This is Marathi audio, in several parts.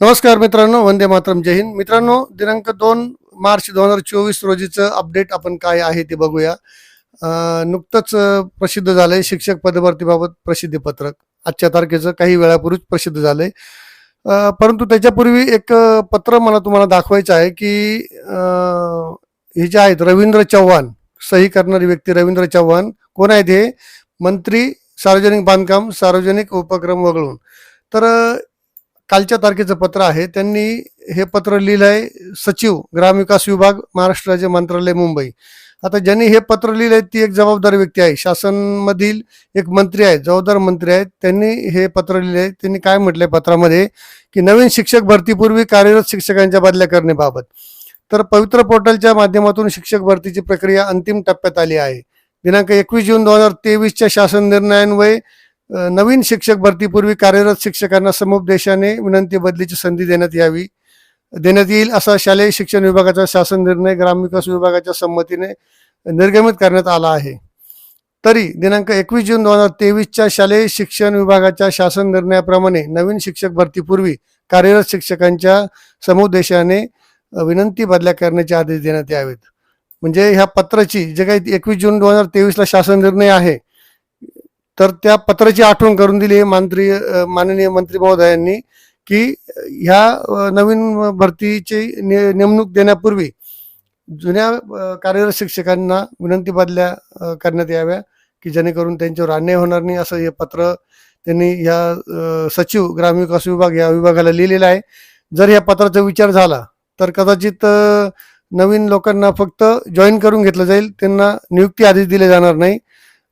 नमस्कार मित्रांनो वंदे मातरम जय हिंद. मित्रांनो दिनांक दोन मार्च दोन हजार चोवीस रोजीचं अपडेट आपण काय आहे ते बघूया. नुकतंच प्रसिद्ध झालंय शिक्षक पदभरतीबाबत प्रसिद्धी पत्रक. आजच्या तारखेचं काही वेळापूर्वीच प्रसिद्ध झालंय. परंतु त्याच्यापूर्वी एक पत्र मला तुम्हाला दाखवायचं आहे की हे जे आहेत रवींद्र चव्हाण सही करणारी व्यक्ती रवींद्र चव्हाण कोण आहेत हे? मंत्री सार्वजनिक बांधकाम सार्वजनिक उपक्रम वगळून. तर कालच्या तारखेचं पत्र आहे. त्यांनी हे पत्र लिहिलं आहे सचिव ग्रामविकास विभाग महाराष्ट्र राज्य मंत्रालय मुंबई. आता ज्यांनी हे पत्र लिहिलंय ती एक जबाबदार व्यक्ती आहे. शासनमधील एक मंत्री आहेत जबाबदार मंत्री आहेत. त्यांनी हे पत्र लिहिले त्यांनी काय म्हटलंय पत्रामध्ये? की नवीन शिक्षक भरतीपूर्वी कार्यरत शिक्षकांच्या बदल्या करण्याबाबत. तर पवित्र पोर्टलच्या माध्यमातून शिक्षक भरतीची प्रक्रिया अंतिम टप्प्यात आली आहे. दिनांक एकवीस जून दोन हजार तेवीसच्या शासन निर्णयान्वये नवीन शिक्षक भरतीपूर्वी कार्यरत शिक्षकांना समुपदेशाने विनंती बदलीची संधी देण्यात यावी. देण्यात येईल असा शालेय शिक्षण विभागाचा शासन निर्णय ग्रामविकास विभागाच्या संमतीने निर्गमित करण्यात आला आहे. तरी दिनांक एकवीस जून दोन हजार तेवीसच्या शालेय शिक्षण विभागाच्या शासन निर्णयाप्रमाणे नवीन शिक्षक भरतीपूर्वी कार्यरत शिक्षकांच्या समुपदेशाने विनंती बदल्या करण्याचे आदेश देण्यात यावेत. म्हणजे ह्या पत्राची जे काही एकवीस जून दोन हजार तेवीसला शासन निर्णय आहे तर त्या पत्राची आठवण करून दिली आहे मंत्री माननीय मंत्री महोदयांनी की ह्या नवीन भरतीची ने- नेमणूक देण्यापूर्वी जुन्या कार्यरत शिक्षकांना विनंती बदल्या करण्यात याव्या की जेणेकरून त्यांच्यावर अन्याय होणार नाही असं हे पत्र त्यांनी या सचिव सचिव ग्रामविकास विभाग या विभागाला लिहिलेलं आहे. जर या पत्राचा विचार झाला तर कदाचित नवीन लोकांना फक्त जॉईन करून घेतलं जाईल. त्यांना नियुक्ती आदेश दिले जाणार नाही.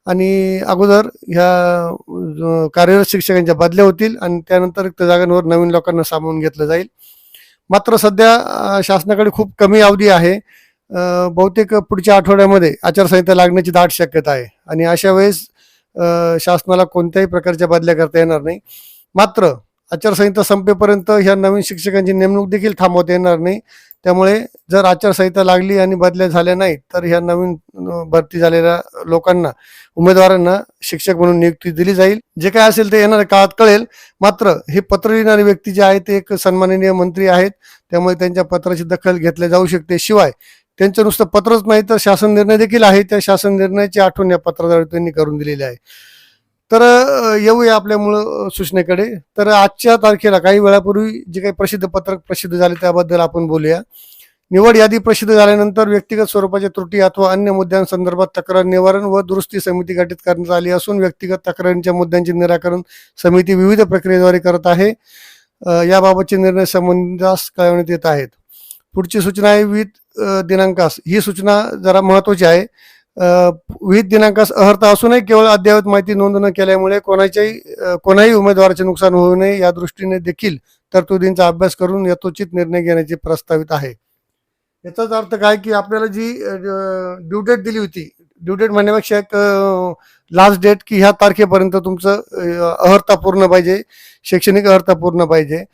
आणि अगोदर ह्या कार्यरत शिक्षकांच्या बदल्या होतील आणि त्यानंतर त्या जागांवर नवीन लोकांना सामावून घेतलं जाईल. मात्र सध्या शासनाकडे खूप कमी अवधी आहे. बहुतेक पुढच्या आठवड्यामध्ये आचारसंहिता लागण्याची दाट शक्यता आहे. आणि अशा वेळेस शासनाला कोणत्याही प्रकारच्या बदल्या करता येणार नाही. मात्र आचारसंहिता संपेपर्यंत ह्या नवीन शिक्षकांची नेमणूक देखील थांबवता येणार नाही. त्यामुळे जर आचारसंहिता लागली आणि बदल्या झाल्या नाहीत तर ह्या नवीन भरती झालेल्या लोकांना उमेदवारांना शिक्षक म्हणून नियुक्ती दिली जाईल. जे काय असेल ते येणाऱ्या काळात कळेल. मात्र हे पत्र लिहिणारे व्यक्ती जे आहेत ते एक सन्माननीय मंत्री आहेत. त्यामुळे त्यांच्या पत्राची दखल घेतल्या जाऊ शकते. शिवाय त्यांचं नुसतं पत्रच नाही तर शासन निर्णय देखील आहे. त्या शासन निर्णयाची आठवण या पत्राद्वारे त्यांनी करून दिलेली आहे. तर येऊया आपल्या मूळ सूचनेकडे. तर आजच्या तारखेला काही वेळापूर्वी जे काही प्रसिद्ध पत्रक प्रसिद्ध झाले त्याबद्दल आपण बोलूया. निवड यादी प्रसिद्ध झाल्यानंतर व्यक्तिगत स्वरूपाच्या त्रुटी अथवा अन्य मुद्द्यांसंदर्भात तक्रार निवारण व दुरुस्ती समिती गठीत करण्यात आली असून व्यक्तिगत तक्रारींच्या मुद्द्यांचे निराकरण समिती विविध प्रक्रियेद्वारे करत आहे. याबाबतचे निर्णय संबंधास कळवण्यात येत आहेत. पुढची सूचना आहे विविध दिनांकास. ही सूचना जरा महत्वाची आहे. विविध दिनांकास अर्हता असूनही केवळ अद्ययावत माहिती नोंद न केल्यामुळे कोणाच्याही कोणाही उमेदवाराचे नुकसान होऊ नये या दृष्टीने देखील तरतुदींचा अभ्यास करून यथोचित निर्णय घेण्याचे प्रस्तावित आहे. याचाच अर्थ काय की आपल्याला जी ड्यू डेट दिली होती ड्यू डेट म्हणण्यापेक्षा एक लास्ट डेट की ह्या तारखेपर्यंत तुमचं अहर्ता पूर्ण पाहिजे शैक्षणिक अर्हता पूर्ण पाहिजे.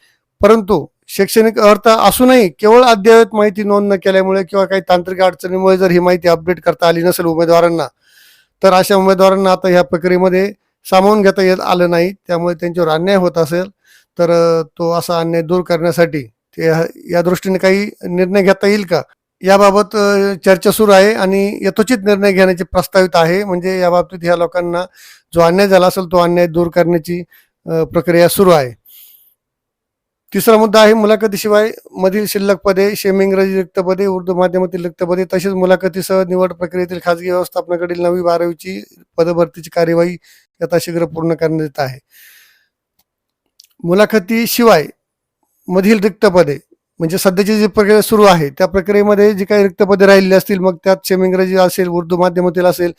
परंतु शैक्षणिक अर्थ असूनही केवळ अद्ययावत माहिती नोंद न केल्यामुळे किंवा काही तांत्रिक अडचणीमुळे जर ही माहिती अपडेट करता आली नसेल उमेदवारांना तर अशा उमेदवारांना आता ह्या प्रक्रियेमध्ये सामावून घेता येत आलं नाही. त्यामुळे त्यांच्यावर अन्याय होत असेल तर तो असा अन्याय दूर करण्यासाठी ते या दृष्टीने काही निर्णय घेता येईल का? याबाबत चर्चा सुरू आहे आणि यथोचित निर्णय घेण्याचे प्रस्तावित आहे. म्हणजे याबाबतीत ह्या लोकांना जो अन्याय झाला असेल तो अन्याय दूर करण्याची प्रक्रिया सुरू आहे. तिसरा मुद्दा आहे मुलाखतीशिवाय मधील शिल्लक पदे शेमी इंग्रजी रिक्त पदे उर्दू माध्यमातील रिक्त पदे तसेच मुलाखतीसह निवड प्रक्रियेतील खाजगी व्यवस्थापनाकडील नवी बारावीची पदभरतीची कार्यवाही यथाशीघ्र पूर्ण करण्यात येत आहे. मुलाखतीशिवाय मधील रिक्त पदे म्हणजे सध्याची जी प्रक्रिया सुरू आहे त्या प्रक्रियेमध्ये जी काही रिक्त पदे राहिलेली असतील मग त्यात शेम इंग्रजी असेल उर्दू माध्यमातील असेल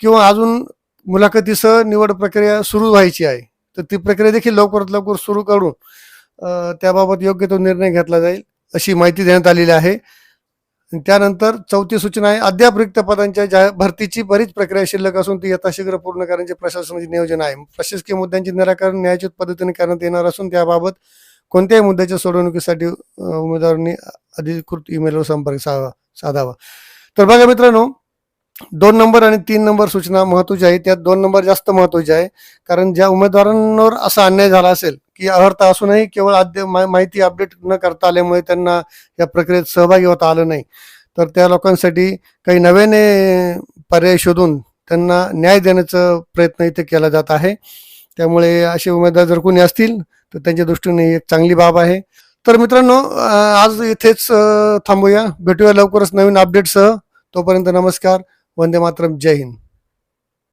किंवा अजून मुलाखतीसह निवड प्रक्रिया सुरू व्हायची आहे तर ती प्रक्रिया देखील लवकरात लवकर सुरू करून त्याबाबत योग्य तो निर्णय घेतला जाईल अशी माहिती देण्यात आलेली आहे. त्यानंतर चौथी सूचना आहे अद्याप रिक्त पदांच्या जाहीर भरतीची बरीच प्रक्रिया शिल्लक असून ती यथाशीघ्र पूर्ण करण्याचे प्रशासनाचे नियोजन आहे. प्रशासकीय मुद्द्यांचे निराकरण न्यायचित पद्धतीने करण्यात येणार असून त्याबाबत कोणत्याही मुद्द्याच्या सोडवणुकीसाठी उमेदवारांनी अधिकृत ईमेलवर संपर्क सावा साधावा. तर बघा मित्रांनो दोन नंबर आणि तीन नंबर सूचना महत्वाची आहे. त्यात दोन नंबर जास्त महत्वाची आहे. कारण ज्या उमेदवारांवर असा अन्याय झाला असेल की अर्हता असूनही केवळ अद्य मा- माहिती अपडेट न करता आल्यामुळे त्यांना या प्रक्रियेत सहभागी होता आलं नाही. तर त्या लोकांसाठी काही नव्याने पर्याय शोधून त्यांना न्याय देण्याचा प्रयत्न इथे केला जात आहे. त्यामुळे असे उमेदवार जर कोणी असतील तर त्यांच्या दृष्टीने एक चांगली बाब आहे. तर मित्रांनो आज इथेच थांबूया. भेटूया लवकरच नवीन अपडेटसह तोपर्यंत नमस्कार. वंदे मातरम जय हिंद.